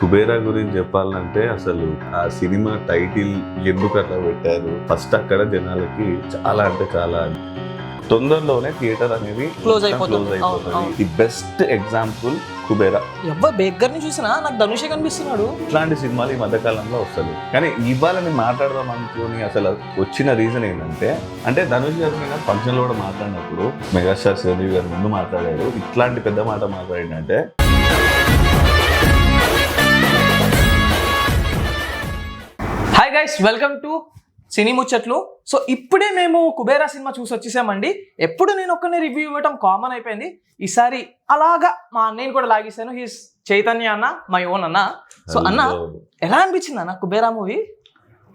కుబేరా గురించి చెప్పాలంటే అసలు ఆ సినిమా టైటిల్ ఎందుకు అట్లా పెట్టారు? ఫస్ట్ అక్కడ జనాలకి చాలా అంటే చాలా తొందరలోనే థియేటర్ అనేది. క్లోజ్. అయిపోతుంది. The best example Kubera. ఎవరు బేగ్గర్ని చూసినా నాకు ధనుషే కనిపిస్తున్నాడు. ఇట్లాంటి సినిమాలు ఈ మధ్యకాలంలో వస్తుంది కానీ ఇవ్వాలని మాట్లాడదాం అనుకుని అసలు వచ్చిన రీజన్ ఏంటంటే అంటే ధనుష్ గారి మీద ఫంక్షన్లో కూడా మాట్లాడినప్పుడు మెగాస్టార్ చిరంజీవి గారి ముందు మాట్లాడాడు ఇట్లాంటి పెద్ద మాట మాట్లాడిందంటే hi guys welcome to Cine Muchatlu so ఇప్పుడే మేము కుబేరా సినిమా చూసి వచ్చేసామండి. ఎప్పుడు నేను ఒక్కనే రివ్యూ ఇవ్వటం కామన్ అయిపోయింది. ఈసారి అలాగా మా అన్నయ్యని కూడా లాగేశాను. హీస్ చైతన్య అన్న మై ఓన్ అన్న. సో అన్న ఎలా అనిపించింది అన్న కుబేరా మూవీ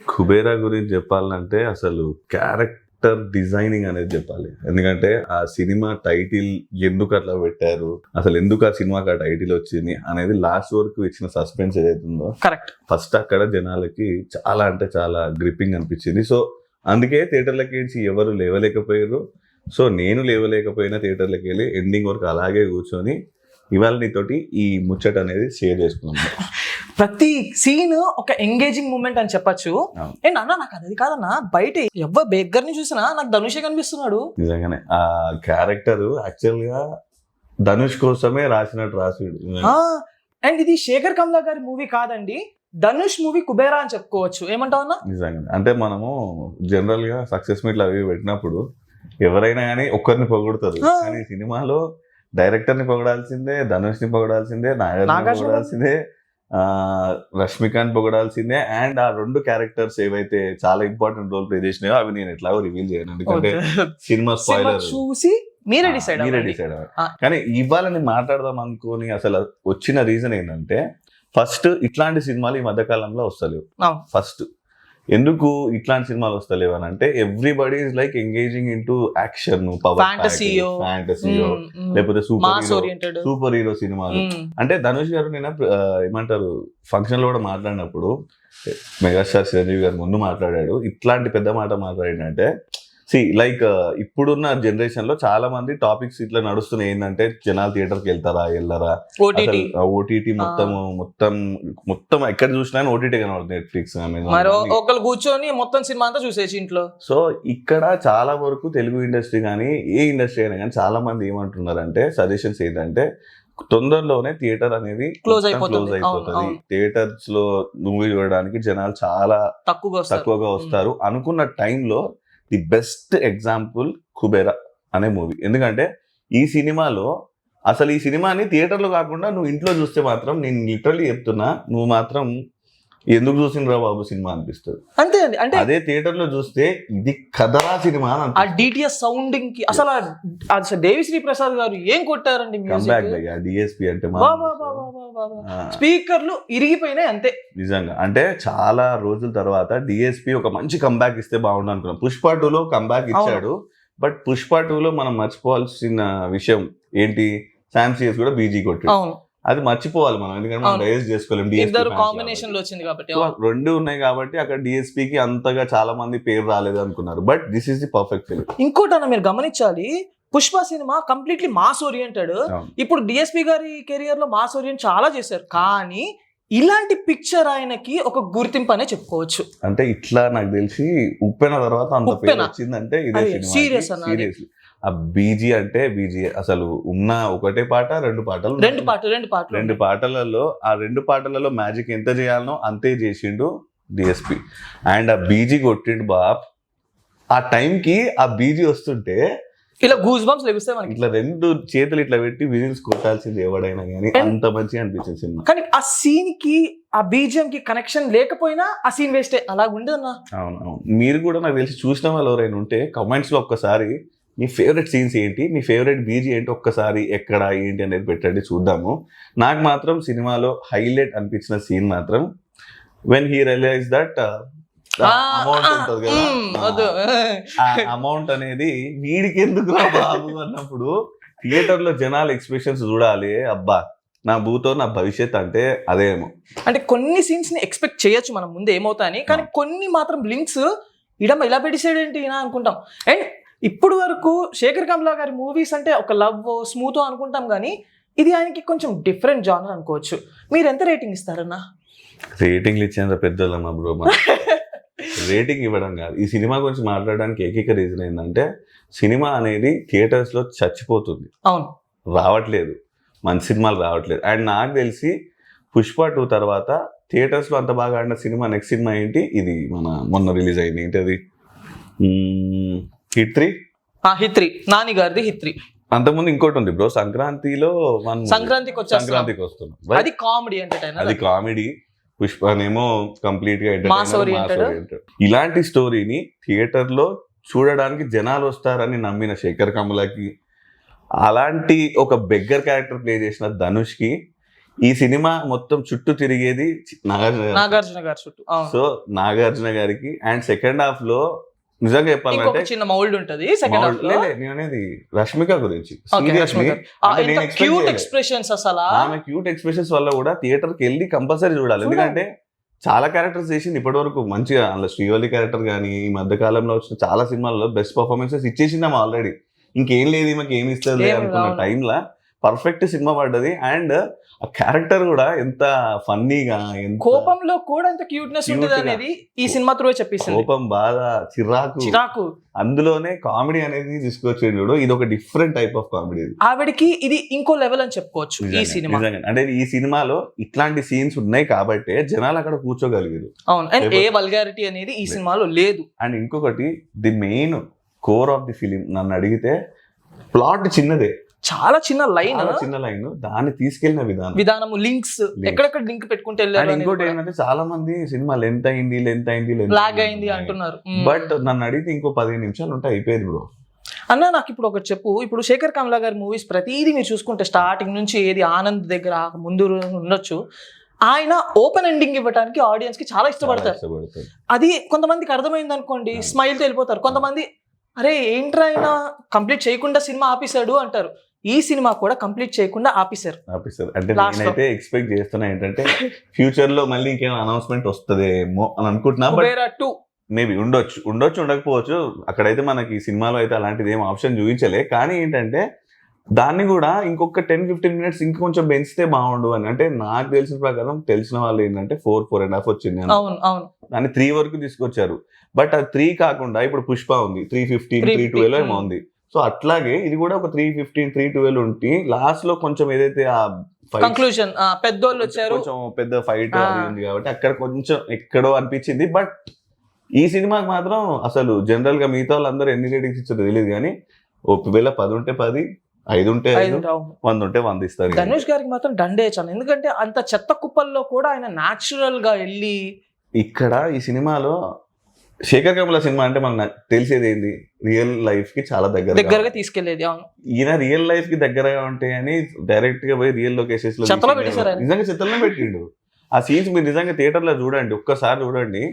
కుబేరా గురించి చెప్పాలంటే అసలు క్యారెక్టర్ డిజైనింగ్ అనేది చెప్పాలి. ఎందుకంటే ఆ సినిమా టైటిల్ ఎందుకు అట్లా పెట్టారు? అసలు ఎందుకు ఆ సినిమాకి ఆ టైటిల్ వచ్చింది? అనేది లాస్ట్ వరకు ఇచ్చిన సస్పెన్స్ ఏదైతుందో కరెక్ట్ ఫస్ట్ అక్కడ జనాలకి చాలా అంటే చాలా గ్రిప్పింగ్ అనిపించింది. సో అందుకే థియేటర్లకి ఎవరు లేవలేకపోయారు. సో నేను లేవలేకపోయినా థియేటర్లకి వెళ్ళి ఎండింగ్ వరకు అలాగే కూర్చొని ఇవాళ నీతోటి ఈ ముచ్చట అనేది షేర్ చేసుకున్నాం ప్రతి సీన్ ఒక ఎంగేజింగ్ మూమెంట్ అని చెప్పొచ్చు. అండ్ అన్న నాకు అది కాదన్న. బయట ఎవరు బేగ్గర్ని చూసినా నాకు ధనుషే కనిపిస్తున్నాడు. నిజంగానే. ఆ క్యారెక్టర్ యాక్చువల్గా ధనుష్ కోసమే రాసినట్టు రాసిడు. అండ్ ఇది శేఖర్ కమలా గారి మూవీ కాదండి. ధనుష్ మూవీ కుబేరా అని చెప్పుకోవచ్చు. ఏమంటావు అన్న? నిజంగానే. అంటే మనము జనరల్గా సక్సెస్ మీట్లు అవి పెట్టినప్పుడు ఎవరైనా కానీ ఒక్కరిని పొగుడుతారు. కానీ సినిమాలో డైరెక్టర్ని పొగడాల్సిందే ధనుష్ని పొగడాల్సిందే నాగార్జున. పొగడాల్సిందే రష్మికాంత్ పొగడాల్సిందే. అండ్ ఆ రెండు క్యారెక్టర్స్ ఏవైతే చాలా ఇంపార్టెంట్ రోల్ ప్లే చేసినాయో అవి నేను ఎట్లాగో రివీల్ చేయను. ఎందుకంటే సినిమా స్పాయిలర్. చూసి మీరే డిసైడ్ మీరే డిసైడ్. కానీ ఇవ్వాలని మాట్లాడదాం అనుకోని అసలు వచ్చిన రీజన్ ఏంటంటే ఫస్ట్ ఇట్లాంటి సినిమాలు ఈ మధ్య కాలంలో వస్తలేవు. ఫస్ట్ ఎందుకు ఇట్లాంటి సినిమాలు వస్తలేవు అని అంటే everybody is like engaging into action power. ఫ్యాంటసీయో hmm. లేకపోతే సూపర్ హీరో సూపర్ హీరో సినిమాలు అంటే ధనుష్ గారు నేను ఏమంటారు ఫంక్షన్లో కూడా మాట్లాడినప్పుడు మెగాస్టార్ చిరంజీవి గారు ముందు మాట్లాడాడు ఇట్లాంటి పెద్ద మాట మాట్లాడిందంటే సి లైక్ ఇప్పుడున్న జనరేషన్లో చాలా మంది టాపిక్స్ ఇట్లా నడుస్తున్నాయి ఏంటంటే జనాలు థియేటర్కి వెళ్తారా వెళ్ళరా? ఓటీటీ ఓటీటీ మొత్తం మొత్తం మొత్తం ఎక్కడ చూసినా ఓటీటీ కనబడుతుంది నెట్ఫ్లిక్స్ ఒకళ్ళు కూర్చొని మొత్తం సినిమా అంతా చూసేసి ఇంట్లో. సో ఇక్కడ చాలా వరకు తెలుగు ఇండస్ట్రీ కానీ ఏ ఇండస్ట్రీ అయినా కానీ చాలా మంది ఏమంటున్నారంటే సజెషన్స్ ఏంటంటే తొందరలోనే థియేటర్ అనేది. క్లోజ్ అవును, అయిపోతుంది. థియేటర్స్లో మూవీ చూడడానికి జనాలు చాలా తక్కువగా తక్కువగా వస్తారు. అనుకున్న టైంలో ది బెస్ట్ ఎగ్జాంపుల్ కుబేరా అనే మూవీ. ఎందుకంటే ఈ సినిమాలో అసలు ఈ సినిమాని థియేటర్లో కాకుండా నువ్వు ఇంట్లో చూస్తే మాత్రం నేను లిటరలీ చెప్తున్నా నువ్వు మాత్రం ఎందుకు చూసినరా బాబు సినిమా అనిపిస్తుంది? అంతే అండి అంటే అదే థియేటర్లో చూస్తే ఇది కథరా సినిమా ఆ డిటిఎస్ సౌండింగ్కి అసలు అసలు దేవిశ్రీ ప్రసాద్ గారు ఏం కొట్టారండి డిఎస్పి అంటే స్పీకర్లు ఇరిగిపోయినాయి అంతే. నిజంగా. అంటే చాలా రోజుల తర్వాత డిఎస్పి ఒక మంచి కంబ్యాక్ ఇస్తే బాగుండు అనుకున్నాం. పుష్ప టూలో కంబ్యాక్ ఇచ్చాడు. బట్ పుష్ప టూలో మనం మర్చిపోవాల్సిన విషయం ఏంటి? శామ్ సిఎస్ కూడా బీజీ కొట్టాడు. అది మర్చిపోవాలి మనం ఎందుకంటే మనం అవును. డైజెస్ చేసుకోలేం ఇద్దరు కాంబినేషన్లో వచ్చింది కాబట్టి రెండు ఉన్నాయి కాబట్టి అక్కడ డిఎస్పీ కి అంతగా చాలా మంది పేరు రాలేదు అనుకున్నారు. But this is the perfect film ఇంకోటి అన్న మీరు గమనించాలి Pushpa cinema completely mass oriented. ఇప్పుడు డిఎస్పి గారి కెరియర్లో మాస్ ఓరియంట్ చాలా చేశారు. కానీ ఇలాంటి పిక్చర్ ఆయనకి ఒక గుర్తింపు అనే చెప్పుకోవచ్చు. అంటే ఇట్లా నాకు తెలిసి ఉప్పెన తర్వాత అంత పేరు. వచ్చిందంటే ఇదే. సీరియస్లీ ఆ బీజీ అంటే బీజీ అసలు ఉన్న ఒకటే పాట రెండు పాటలు రెండు పాటలు రెండు పాటలు రెండు పాటలలో ఆ రెండు పాటలలో మ్యాజిక్ ఎంత చేయాలనో అంతే చేసిండు డిఎస్పి అండ్ ఆ బీజీ కొట్టిండు బాప్. ఆ టైంకి ఆ బీజీ వస్తుంటే ఇలా గూస్ బంప్స్ లెగుస్తాయి మనకి. ఇట్లా రెండు చేతులు ఇట్లా పెట్టి విజిల్స్ కొట్టాల్సింది ఎవడైనా కానీ అంత మంచిగా అనిపించింది సినిమా. కానీ ఆ సీన్కి ఆ బీజిఎం కి కనెక్షన్ లేకపోయినా ఆ సీన్ వేస్టే అలా ఉండదన్న అవును అవును. మీరు కూడా నాకు తెలిసి చూసిన వాళ్ళు ఎవరైనా ఉంటే కమెంట్స్లో ఒక్కసారి మీ ఫేవరెట్ సీన్స్ ఏంటి? మీ ఫేవరెట్ బీజీ ఏంటి? ఒక్కసారి ఎక్కడ ఏంటి అనేది పెట్టండి చూద్దాము. నాకు మాత్రం సినిమాలో హైలైట్ అనిపించిన సీన్ మాత్రం when he realize that amount ఉంటుంది కదా. అమౌంట్ అనేది వీడికి ఎందుకు బాబు అన్నప్పుడు థియేటర్లో జనాల ఎక్స్ప్రెషన్స్ చూడాలి. అబ్బా నా భూతో నా భవిష్యత్ అంటే అదేమో. అంటే కొన్ని సీన్స్ని ఎక్స్పెక్ట్ చేయొచ్చు మనం ముందు ఏమవుతాయని. కానీ కొన్ని మాత్రం లింక్స్ ఇడమ ఇలా పెట్టేసాడు ఏంటి అనుకుంటాం. అండ్ ఇప్పుడు వరకు శేఖర్ కమలా గారి మూవీస్ అంటే ఒక లవ్ స్మూత్ అనుకుంటాం కానీ ఇది ఆయనకి కొంచెం డిఫరెంట్ జానర్ అనుకోవచ్చు. మీరు ఎంత రేటింగ్ ఇస్తారన్నా? రేటింగ్లు ఇచ్చేంత పెద్దోళ్ళమ్మా బ్రో రేటింగ్ ఇవ్వడం కాదు. ఈ సినిమా గురించి మాట్లాడడానికి ఏకైక రీజన్ ఏంటంటే సినిమా అనేది థియేటర్స్లో చచ్చిపోతుంది. అవును. రావట్లేదు. మంచి సినిమాలు రావట్లేదు. అండ్ నాకు తెలిసి పుష్ప టూ తర్వాత థియేటర్స్లో అంత బాగా ఆడిన సినిమా నెక్స్ట్ సినిమా ఏంటి? ఇది మన మొన్న రిలీజ్ అయింది. ఏంటది? హిట్ త్రీ ఆ హిత్రి నాని గారిది హిత్రి అంతకుముందు ఇంకోటి ఉంది బ్రో సంక్రాంతిలో మనం సంక్రాంతికి సంక్రాంతికి వస్తున్నాం? అది కామెడీ ఎంటర్టైనర్ అది కామెడీ పుష్పనేమో కంప్లీట్గా. ఇలాంటి స్టోరీని థియేటర్లో చూడడానికి జనాలు వస్తారని నమ్మిన శేఖర్ కమలకి అలాంటి ఒక బెగ్గర్ క్యారెక్టర్ ప్లే చేసిన ధనుష్కి ఈ సినిమా మొత్తం చుట్టూ తిరిగేది నాగార్జున గారు. నాగార్జున గారి చుట్టూ. సో నాగార్జున గారికి అండ్ సెకండ్ హాఫ్లో నిజంగా చెప్పాలంటే చిన్న మౌల్డ్ ఉంటది సెకండ్ హాఫ్లో నేను అనేది రష్మిక గురించి క్యూట్. ఎక్స్ప్రెషన్స్ అసలు ఆమె క్యూట్ ఎక్స్ప్రెషన్స్ వల్ల కూడా థియేటర్కి వెళ్ళి కంపల్సరీ చూడాలి. ఎందుకంటే చాలా క్యారెక్టర్స్ చేసింది ఇప్పటి వరకు మంచిగా అందులో శ్రీవల్లి క్యారెక్టర్ కానీ ఈ మధ్య కాలంలో వచ్చిన చాలా సినిమాల్లో బెస్ట్ పర్ఫార్మెన్సెస్ ఇచ్చేసింది ఆమె ఆల్రెడీ ఇంకేం లేదు ఈమెకి ఏమి ఇస్తుంది ఏం అనుకున్న. టైంలో పర్ఫెక్ట్ సినిమా పడ్డది. అండ్ ఆ క్యారెక్టర్ కూడా ఎంత ఫన్నీగా ఎంత కోపంలో కూడా అంత క్యూట్నెస్ ఉంటుంది. అనేది ఈ సినిమా త్రూ చెప్పేసింది కోపం బాధ చిరాకు. చిరాకు. అందులోనే కామెడీ అనేది తీసుకొచ్చేది చూడు. ఇది ఒక డిఫరెంట్ టైప్ ఆఫ్ కామెడీ ఆవిడకి ఇది ఇంకో లెవెల్ అని చెప్పుకోవచ్చు ఈ సినిమా. అంటే ఈ సినిమాలో ఇట్లాంటి సీన్స్ ఉన్నాయి కాబట్టి జనాలు అక్కడ కూర్చోగలిగారు. అవును. అండ్ ఏ వల్గారిటీ అనేది ఈ సినిమాలో లేదు. అండ్ ఇంకొకటి the main core of the film నన్ను అడిగితే ప్లాట్ చిన్నదే. చాలా చిన్న లైన్. చిన్న లైన్. దాన్ని తీసుకెళ్ళిన విధానం. విధానము లింక్స్. ఎక్కడెక్కడ లింక్ పెట్టుకుంటే ఇంకోటి ఏంటంటే చాలా మంది సినిమా లెంత్ అయింది లెంత్ అయింది లాగ్ అయింది అంటున్నారు. బట్ నన్ను అడిగితే ఇంకో పదిహేను నిమిషాలు ఉంటే అయిపోయేది బ్రో అన్న నాకు ఇప్పుడు ఒకటి చెప్పు. ఇప్పుడు శేఖర్ కమలా గారి మూవీస్ ప్రతిదీ మీరు చూసుకుంటే స్టార్టింగ్ నుంచి ఏది ఆనంద్ దగ్గర ముందు ఉండొచ్చు. ఆయన ఓపెన్ ఎండింగ్ ఇవ్వడానికి ఆడియన్స్కి చాలా ఇష్టపడతారు. అది కొంతమందికి అర్థమైంది అనుకోండి స్మైల్తో వెళ్ళిపోతారు. కొంతమంది అరే ఏంట్రా ఆయన? కంప్లీట్ చేయకుండా సినిమా ఆపేశాడు అంటారు. ఈ సినిమా కూడా కంప్లీట్ చేయకుండా ఆపేశారు. ఆపిస్తారు అంటే. నేనైతే ఎక్స్పెక్ట్ చేస్తున్నా ఏంటంటే ఫ్యూచర్లో మళ్ళీ ఇంకేమైనా అనౌన్స్మెంట్ వస్తుందేమో అని అనుకుంటున్నా టూ మేబీ ఉండొచ్చు. ఉండొచ్చు ఉండకపోవచ్చు. అక్కడైతే మనకి ఈ సినిమాలో అయితే అలాంటిది ఏం ఆప్షన్ చూపించలే. కానీ ఏంటంటే దాన్ని కూడా ఇంకొక టెన్ ఫిఫ్టీన్ మినిట్స్ ఇంకొంచెం పెంచితే బాగుండు అని. అంటే నాకు తెలిసిన ప్రకారం తెలిసిన వాళ్ళు ఏంటంటే ఫోర్ ఫోర్ అండ్ హాఫ్ వచ్చింది దాన్ని త్రీ వరకు తీసుకొచ్చారు. బట్ అది త్రీ కాకుండా ఇప్పుడు పుష్ప ఉంది. త్రీ ఫిఫ్టీన్ త్రీ 315, ట్వెల్వ్ ఏమో. ఉంది. సో అట్లాగే ఇది కూడా ఒక త్రీ ఫిఫ్టీన్ త్రీ ట్వెల్వ్ ఉంటే లాస్ట్లో కొంచెం ఏదైతే ఆ కంక్లూజన్ పెద్దోళ్ళు వచ్చారు. కొంచెం పెద్ద ఫైట్ ఉంది కాబట్టి అక్కడ కొంచెం ఎక్కడో అనిపించింది. బట్ ఈ సినిమాకి మాత్రం అసలు జనరల్గా మిగతా వాళ్ళందరూ ఎన్ని రేటింగ్స్ ఇచ్చారో తెలియదు కానీ ఒకవేళ పది ఉంటే పది ఐదు ఉంటే ఐదు. వంద ఉంటే వంద ఇస్తారు ధనుష్ గారికి మాత్రం దండే చాలు. ఎందుకంటే అంత చెత్త కుప్పల్లో కూడా ఆయన న్యాచురల్గా వెళ్ళి ఇక్కడ ఈ సినిమాలో శేఖర్ కమల సినిమా అంటే మనకు తెలిసేది ఏంది రియల్ లైఫ్కి చాలా దగ్గర దగ్గరగా తీసుకెళ్ళేది అవును. ఈయన రియల్ లైఫ్కి దగ్గరగా ఉంటాయి అని డైరెక్ట్గా పోయి రియల్ లొకేషన్స్లో. నిజంగా చెత్తలో పెట్టిండు. ఆ సీన్స్ మీరు నిజంగా థియేటర్లో చూడండి ఒక్కసారి చూడండి.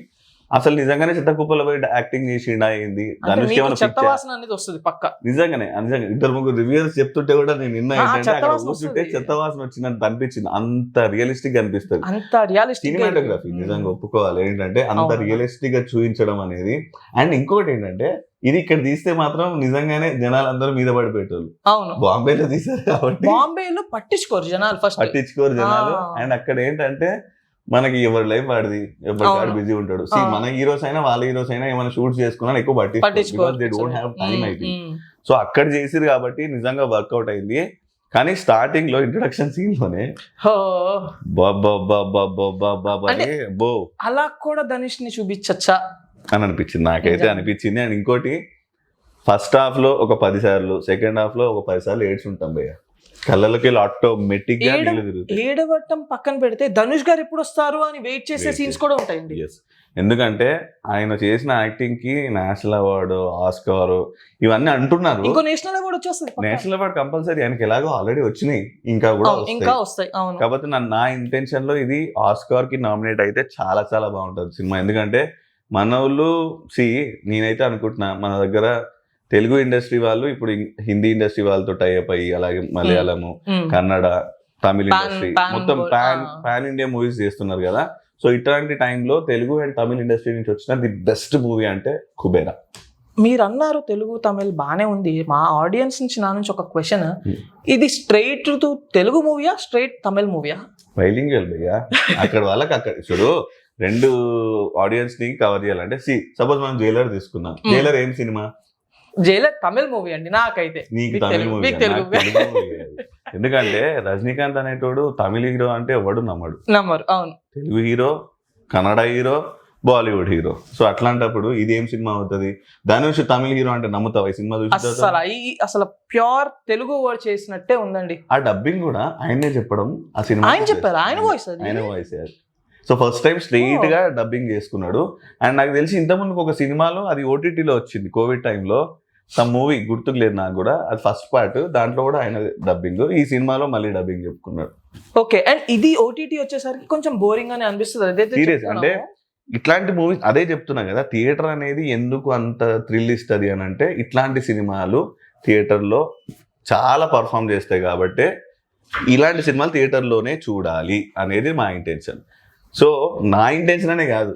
అసలు నిజంగానే చెత్త కుప్పలో పోయి యాక్టింగ్ చేసిండా ఏంది? ధనుష్ మీకు ఏమైనా చెత్త పిచ్చా? వాసన అనేది వస్తుంది పక్క. నిజంగానే నిజంగా. ఇద్దరు ముగ్గురు రివ్యూస్ చెప్తుంటే కూడా నేను నిన్న ఏంటంటే అక్కడ వాసన కూర్చుంటే వస్తుంది. చెత్త వాసన వచ్చినట్టు అనిపించింది. అంత రియలిస్టిక్ అనిపిస్తుంది. అంత రియలిస్టిక్ సినిమాటోగ్రఫీ నిజంగా ఒప్పుకోవాలి. ఏంటంటే అంత. రియలిస్టిక్గా చూపించడం అనేది. అండ్ ఇంకొకటి ఏంటంటే ఇది ఇక్కడ తీస్తే మాత్రం నిజంగానే జనాలందరూ మీద పడిపోయేటోళ్ళు. అవును. బాంబేలో తీశారు కాబట్టి. బాంబేలో పట్టించుకోరు జనాలు ఫస్ట్ పట్టించుకోరు జనాలు. అండ్ అక్కడ ఏంటంటే మనకి ఎవరి లైఫ్ వాడిది? ఎవరి. బిజీ ఉంటాడు? ఆ. మన హీరోస్ అయినా వాళ్ళ హీరోస్ అయినా ఏమైనా షూట్స్ చేసుకున్నా ఎక్కువ పట్టించుకోరు. పట్టించుకోరు. దే డోంట్ హ్యావ్ టైం అయితే మ్మ్. సో అక్కడ చేసిరు కాబట్టి నిజంగా వర్కౌట్ అయింది. కానీ స్టార్టింగ్లో ఇంట్రొడక్షన్ సీన్లోనే బో. అలా కూడా ధనుష్ని చూపించచ్చా? అని అనిపించింది నాకైతే. అనిపించింది. అండ్ ఇంకోటి ఫస్ట్ హాఫ్లో ఒక పది సార్లు సెకండ్ హాఫ్లో ఒక పది సార్లు ఏడ్చి ఉంటాం భయ్య. నీళ్ళు తిరుగుతాయి. ఏడవటం పక్కన పెడితే ధనుష్ గారు ఎప్పుడు వస్తారు అని వెయిట్ చేసే సీన్స్. కూడా ఉంటాయండి. ఎందుకంటే ఆయన చేసిన యాక్టింగ్కి నేషనల్ అవార్డు ఆస్కార్ ఇవన్నీ అంటున్నారు. ఇంకో నేషనల్ అవార్డు వచ్చేస్తుంది. నేషనల్ అవార్డు కంపల్సరీ ఆయనకి ఎలాగో ఆల్రెడీ వచ్చినాయి. ఇంకా కూడా ఇంకా వస్తాయి. అవును. కాబట్టి నా నా ఇంటెన్షన్లో ఇది ఆస్కార్కి నామినేట్ అయితే చాలా చాలా బాగుంటుంది సినిమా. ఎందుకంటే మన వాళ్ళు సి నేనైతే అనుకుంటున్నా మన దగ్గర తెలుగు ఇండస్ట్రీ వాళ్ళు ఇప్పుడు హిందీ ఇండస్ట్రీ వాళ్ళతో టైప్ అయ్యి అలాగే మలయాళము. కన్నడ తమిళ ఇండస్ట్రీ మొత్తం పాన్. పాన్ ఇండియా మూవీస్ చేస్తున్నారు కదా సో ఇట్లాంటి టైంలో తెలుగు అండ్ తమిళ ఇండస్ట్రీ నుంచి వచ్చిన ది బెస్ట్ మూవీ అంటే కుబేరా మీరు అన్నారు తెలుగు తమిళ్ బానే ఉంది మా ఆడియన్స్ నుంచి నా నుంచి ఒక క్వశ్చన్. ఇది స్ట్రైట్ టు తెలుగు మూవీయా స్ట్రైట్ తమిళ్ మూవీయా బైలింగ్వల్ భయ్యా అక్కడ వాళ్ళకి అక్కడ చూడు రెండు ఆడియన్స్ని కవర్ చేయాలంటే సి సపోజ్ మనం జైలర్ తీసుకుందాం Mm. జైలర్ ఏం సినిమా జైలర్ తమిళ్ మూవీ అండి నాకైతే. మీకు తెలుగు-. ఎందుకంటే రజనీకాంత్ అనేటోడు తమిళ హీరో అంటే ఎవడు నమ్మడు. నంబర్ అవును. Telugu hero Kannada hero Bollywood hero. So అట్లాంటప్పుడు ఇది ఏం సినిమా అవుతుంది? దాని నుంచి తమిళ హీరో అంటే నమ్ముతావా ఈ సినిమా? అసలు అసలు ప్యూర్ తెలుగు వర్డ్ చేసినట్టే ఉందండి. ఆ డబ్బింగ్ కూడా ఆయనే చెప్పడం ఆ సినిమా ఆయన చెప్పారు ఆయన వాయిస్ ఆయన వాయిస్ సో ఫస్ట్ టైం స్ట్రెయిట్గా డబ్బింగ్ చేసుకున్నాడు. అండ్ నాకు తెలిసి ఇంతకుముందు ఒక సినిమాలో అది ఓటీటీలో వచ్చింది కోవిడ్ టైంలో సమ్ మూవీ గుర్తుకు లేదు నాకు కూడా. అది ఫస్ట్ పార్ట్ దాంట్లో కూడా ఆయన డబ్బింగ్ ఈ సినిమాలో మళ్ళీ డబ్బింగ్ చెప్పుకున్నాడు. ఓకే అండ్ ఇది ఓటీటీ వచ్చేసరికి కొంచెం బోరింగ్ అని అనిపిస్తుంది. అదైతే చెప్తున్నాము. అంటే ఇట్లాంటి మూవీస్ అదే చెప్తున్నా కదా థియేటర్ అనేది ఎందుకు అంత థ్రిల్ ఇస్తుంది అని అంటే ఇట్లాంటి సినిమాలు థియేటర్లో చాలా పర్ఫామ్ చేస్తాయి కాబట్టి ఇలాంటి సినిమాలు థియేటర్లోనే చూడాలి అనేది మా ఇంటెన్షన్ సో నా ఇంటెన్షన్ అనే కాదు.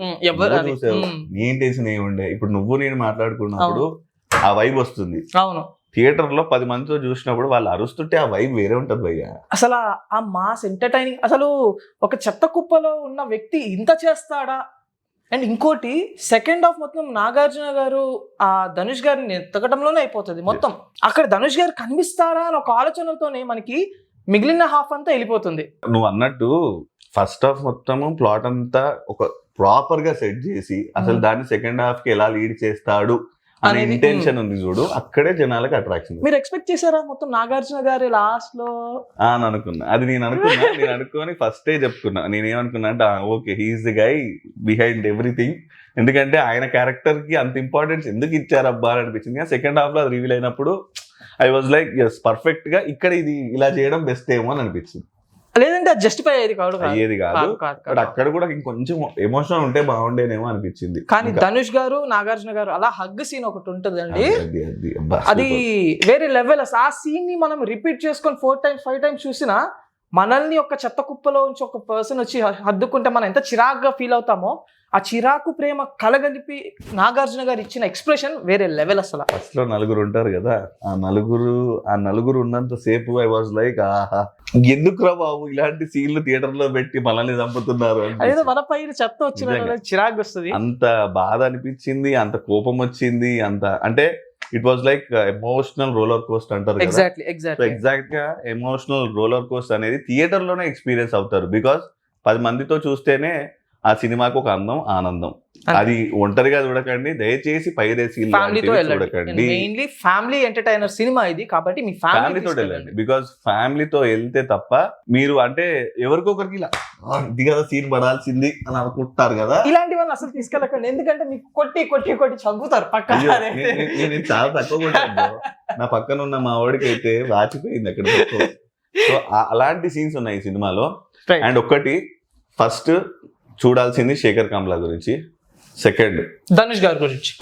నీ ఇంటెన్షన్ ఏముండే? ఇప్పుడు నువ్వు నేను మాట్లాడుకున్నప్పుడు ఆ వైబ్ వస్తుంది. అవును. థియేటర్లో పది మందితో చూసినప్పుడు వాళ్ళు అరుస్తుంటే ఆ వైబ్ వేరే ఉంటది భయ్య. అసలు ఆ- మాస్ ఎంటర్టైనింగ్ అసలు ఒక చెత్త కుప్పలో ఉన్న వ్యక్తి ఇంత చేస్తాడా? అండ్ ఇంకోటి సెకండ్ హాఫ్ మొత్తం నాగార్జున గారు ఆ ధనుష్ గారిని ఎత్తకటంలోనే అయిపోతుంది మొత్తం. అక్కడ ధనుష్ గారు కనిపిస్తారా అని ఒక ఆలోచనతోనే మనకి మిగిలిన హాఫ్ అంతా వెళ్ళిపోతుంది. నువ్వు అన్నట్టు ఫస్ట్ హాఫ్ మొత్తము ప్లాట్ అంతా ఒక ప్రాపర్గా సెట్ చేసి అసలు Hmm. దాన్ని సెకండ్ హాఫ్కి ఎలా లీడ్ చేస్తాడు? ఇంటెన్షన్ ఉంది చూడు. అక్కడే జనాలకు అట్రాక్షన్ మీరు ఎక్స్పెక్ట్ చేశారా? మొత్తం నాగార్జున గారి లాస్ట్లో అని అనుకున్నా. అది నేను అనుకున్నా. నేను అనుకోని ఫస్టే చెప్పుకున్నా. నేను ఏమనుకున్నా అంటే okay he's the guy behind everything ఎందుకంటే ఆయన క్యారెక్టర్కి అంత ఇంపార్టెన్స్ ఎందుకు ఇచ్చారబ్బా అని అనిపించింది. సెకండ్ హాఫ్లో అది రివీల్ అయినప్పుడు ఐ వాజ్ లైక్ ఎస్ పర్ఫెక్ట్గా ఇక్కడ ఇది ఇలా చేయడం బెస్ట్ ఏమో అని అనిపించింది. లేదంటే అది జస్టిఫై అయ్యేది కాదు. అయ్యేది కాదు బట్. అక్కడ కూడా ఇంకొంచెం ఎమోషనల్ ఉంటే బాగుండేనేమో అనిపించింది కానీ ధనుష్ గారు నాగార్జున గారు అలా హగ్ సీన్ ఒకటి ఉంటుందండి అది-. వేరే లెవెల్ అసలు ఆ సీన్ని మనం రిపీట్ చేసుకొని ఫోర్ టైమ్స్ ఫైవ్ టైమ్స్ చూసినా మనల్ని ఒక చెత్త కుప్పలో నుంచి ఒక పర్సన్ వచ్చి హద్దుకుంటే మనం ఎంత చిరాగ్గా ఫీల్ అవుతామో ఆ చిరాకు ప్రేమ కలగలిపి నాగార్జున గారు ఇచ్చిన ఎక్స్ప్రెషన్ వేరే లెవెల్ అసలు. ఫస్ట్లో నలుగురు ఉంటారు కదా ఆ నలుగురు ఆ నలుగురు ఉన్నంత సేపు ఐ వాజ్ లైక్ ఆహా ఎందుకు రా బాబు ఇలాంటి సీన్లు థియేటర్లో పెట్టి మనల్ని చంపుతున్నారు? అదేదో. మన పైన చెత్త వచ్చిన. చిరాకు వస్తుంది. అంత బాధ అనిపించింది అంత కోపం వచ్చింది అంత అంటే it was like emotional roller coast అంటారు ఎగ్జాక్ట్లీ సో ఎగ్జాక్ట్లీ ఎగ్జాక్ట్గా ఎమోషనల్ రోలర్ కోస్ట్ అనేది థియేటర్లోనే ఎక్స్పీరియన్స్ అవుతారు. బికాస్ పది మందితో చూస్తేనే ఆ సినిమాకు ఒక అందం ఆనందం. అది ఒంటరిగా చూడకండి దయచేసి పైరేసీ చూడకండి. మెయిన్లీ ఫ్యామిలీ ఎంటర్టైనర్ సినిమా ఇది కాబట్టి మీ ఫ్యామిలీతో ఫ్యామిలీ వెళ్ళండి. బికాస్ ఫ్యామిలీతో వెళ్తే తప్ప మీరు అంటే ఎవరికొకరికి ఇలా "ఆ, ఇది కదా సీన్ పడాల్సింది అని అనుకుంటారు కదా. ఇలాంటి వాళ్ళు అసలు తీసుకెళ్ళకండి. ఎందుకంటే మీకు కొట్టి కొట్టి కొట్టి చంపుతారు అయ్యో, పక్కన నేను- చాలా తక్కువ కొట్టాను. నా పక్కన ఉన్న మా వాడికి అయితే వాచిపోయింది అక్కడ. సో అలాంటి సీన్స్ ఉన్నాయి ఈ సినిమాలో. అండ్ ఒక్కటి ఫస్ట్ చూడాల్సింది శేఖర్ కమ్లా గురించి. సెకండ్ ధనుష్ గారి గురించి.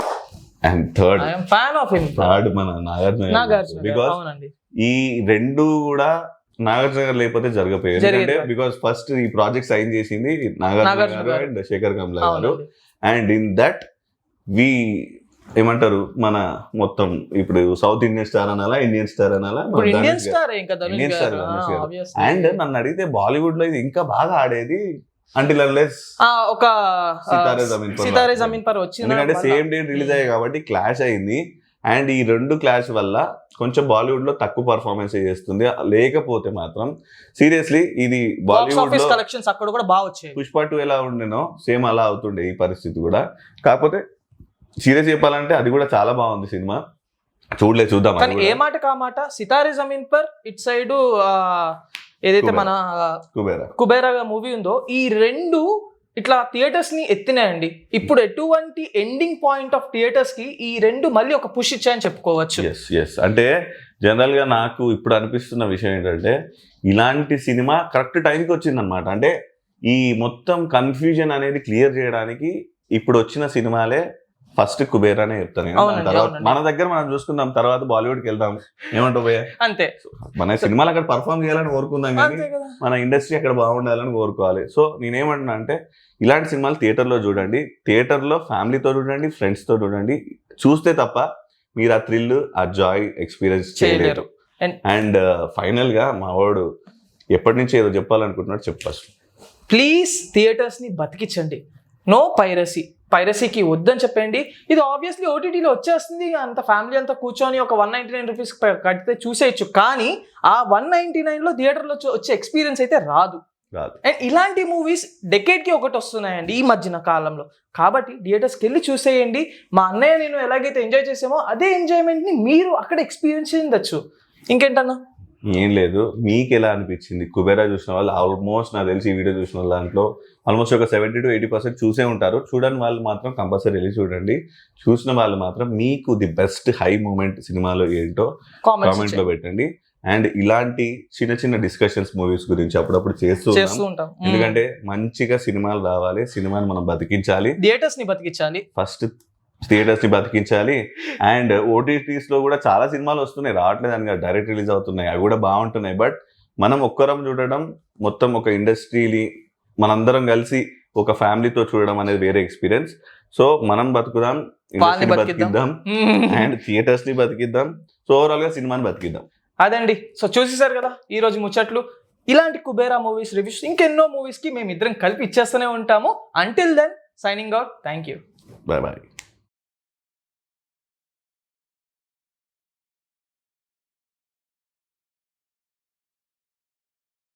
And third fan of him third మన నాగార్జున నాగార్జున గారు, బికాస్ ఈ రెండు కూడా నాగార్జున గారు లేకపోతే జరగపోయాయి జరిగేది ఎందుకంటే. బికాస్ ఫస్ట్ ఈ ప్రాజెక్ట్ సైన్ చేసింది నాగార్జున గారు. అండ్ శేఖర్ కమ్లా గారు. అండ్ ఇన్ దట్ వి ఏమంటారు మన మొత్తం ఇప్పుడు సౌత్ ఇండియన్ స్టార్ అనాలా ఇండియన్ స్టార్ అనాలా? Indian star. అండ్ నన్ను అడిగితే బాలీవుడ్లో ఇది ఇంకా బాగా ఆడేది అంటిల్ అన్లెస్ ఆ, ఒక సితారే జమీన్ పర్ వచ్చిన ఎందుకంటే సేమ్ డేట్ రిలీజ్ అయ్యాయి కాబట్టి క్లాష్ అయింది. అండ్ ఈ రెండు క్లాష్ వల్ల కొంచెం బాలీవుడ్లో తక్కువ పర్ఫార్మెన్స్ చేస్తుంది. లేకపోతే మాత్రం సీరియస్లీ ఇది బాలీవుడ్ కలెక్షన్స్ అక్కడ కూడా బాగా వచ్చాయి. పుష్ప టూ ఎలా ఉండేనో సేమ్ అలా అవుతుండే ఈ పరిస్థితి కూడా. కాకపోతే సీరియస్ చెప్పాలంటే అది కూడా చాలా బాగుంది సినిమా. చూడలే చూద్దాం కానీ ఏ. మాట కా మాట? సితారే జమీన్ పర్ ఇట్ సైడ్ ఏదైతే. మన కుబేరా. కుబేరా మూవీ ఉందో ఈ రెండు ఇట్లా థియేటర్స్ని ఎత్తినాయండి. ఇప్పుడు ఎటువంటి ఎండింగ్ పాయింట్ ఆఫ్ థియేటర్స్కి ఈ రెండు మళ్ళీ ఒక పుష్ ఇచ్చాయని చెప్పుకోవచ్చు. ఎస్ ఎస్ అంటే జనరల్గా నాకు ఇప్పుడు అనిపిస్తున్న విషయం ఏంటంటే ఇలాంటి సినిమా కరెక్ట్ టైంకి వచ్చిందనమాట అంటే ఈ మొత్తం కన్ఫ్యూజన్ అనేది క్లియర్ చేయడానికి ఇప్పుడు వచ్చిన సినిమాలే ఫస్ట్ కుబేరానే చెప్తాను నేను. అవునండి, దాని తర్వాత అవునండి. మన దగ్గర మనం చూసుకుందాం తర్వాత బాలీవుడ్కి వెళ్దాం. ఏమంటావు భయ్యా? అంతే. మన సినిమాలు అక్కడ పర్ఫామ్ చేయాలని కోరుకుందాం కానీ అంతే కదా. మన ఇండస్ట్రీ అక్కడ బాగుండాలని కోరుకోవాలి. సో నేనేమంటున్నా అంటే ఇలాంటి సినిమాలు థియేటర్లో చూడండి థియేటర్లో ఫ్యామిలీతో చూడండి ఫ్రెండ్స్తో చూడండి చూస్తే తప్ప మీరు ఆ థ్రిల్ ఆ జాయ్ ఎక్స్పీరియన్స్ చేయలేరు. చేయలేరు. And- అండ్ ఫైనల్గా మా వాడు ఎప్పటి నుంచి ఏదో చెప్పాలనుకుంటున్నాడు చెప్పు ఫస్ట్ ప్లీజ్ థియేటర్స్ని బతికించండి. నో పైరసీ పైరసీకి వద్దని చెప్పండి. ఇది ఆబ్వియస్లీ ఓటీటీలో వచ్చేస్తుంది. అంత ఫ్యామిలీ అంతా కూర్చొని ఒక వన్ నైంటీ నైన్ రూపీస్ కడితే చూసేయచ్చు. కానీ ఆ వన్ నైంటీ నైన్లో థియేటర్లో వచ్చే ఎక్స్పీరియన్స్ అయితే రాదు. అండ్ ఇలాంటి మూవీస్ డెకేడ్కి ఒకటి వస్తున్నాయండి ఈ మధ్యన కాలంలో. కాబట్టి థియేటర్స్కి వెళ్ళి చూసేయండి. మా అన్నయ్య నేను ఎలాగైతే ఎంజాయ్ చేసామో అదే ఎంజాయ్మెంట్ని మీరు అక్కడ ఎక్స్పీరియన్స్ చేయవచ్చు ఇంకేంటన్నా? ఏం లేదు. మీకు ఎలా అనిపించింది? కుబేరా చూసిన వాళ్ళు ఆల్మోస్ట్ నాకు తెలిసి ఈ వీడియో చూసిన వాళ్ళ దాంట్లో ఆల్మోస్ట్ ఒక సెవెంటీ టు ఎయిటీ పర్సెంట్ చూసే ఉంటారు. చూడని వాళ్ళు మాత్రం కంపల్సరీ వెళ్ళి చూడండి. చూసిన వాళ్ళు మాత్రం మీకు ది బెస్ట్ హై మూమెంట్ సినిమాలో ఏంటో కామెంట్లో కామెంట్స్ పెట్టండి. అండ్ ఇలాంటి చిన్న చిన్న డిస్కషన్స్ మూవీస్ గురించి అప్పుడప్పుడు చేస్తూ ఉంటాం. ఎందుకంటే మంచిగా సినిమాలు రావాలి. సినిమాని మనం బతికించాలి. థియేటర్స్ని బతికించాలి. ఫస్ట్ థియేటర్స్ని బతికించాలి. అండ్ ఓటీటీస్లో కూడా చాలా సినిమాలు వస్తున్నాయి. రావట్లేదు అని డైరెక్ట్ రిలీజ్ అవుతున్నాయి. అవి కూడా బాగుంటున్నాయి. బట్ మనం ఒక్కరం చూడడం మొత్తం ఒక ఇండస్ట్రీని మనందరం కలిసి ఒక ఫ్యామిలీతో చూడడం అనేది వేరే ఎక్స్పీరియన్స్ సో మనం బతుకుదాం ఇండస్ట్రీని బతికిద్దాం. అండ్ థియేటర్స్ని బతికిద్దాం. సో ఓవరాల్గా సినిమాని బతికిద్దాం. అదండి. సో చూసేసారు కదా ఈ రోజు ముచ్చట్లు. ఇలాంటి కుబేరా మూవీస్ రివ్యూస్ ఇంకెన్నో మూవీస్కి మేము ఇద్దరం కలిపి ఇచ్చేస్తూనే ఉంటాము. Until then signing out thank you bye bye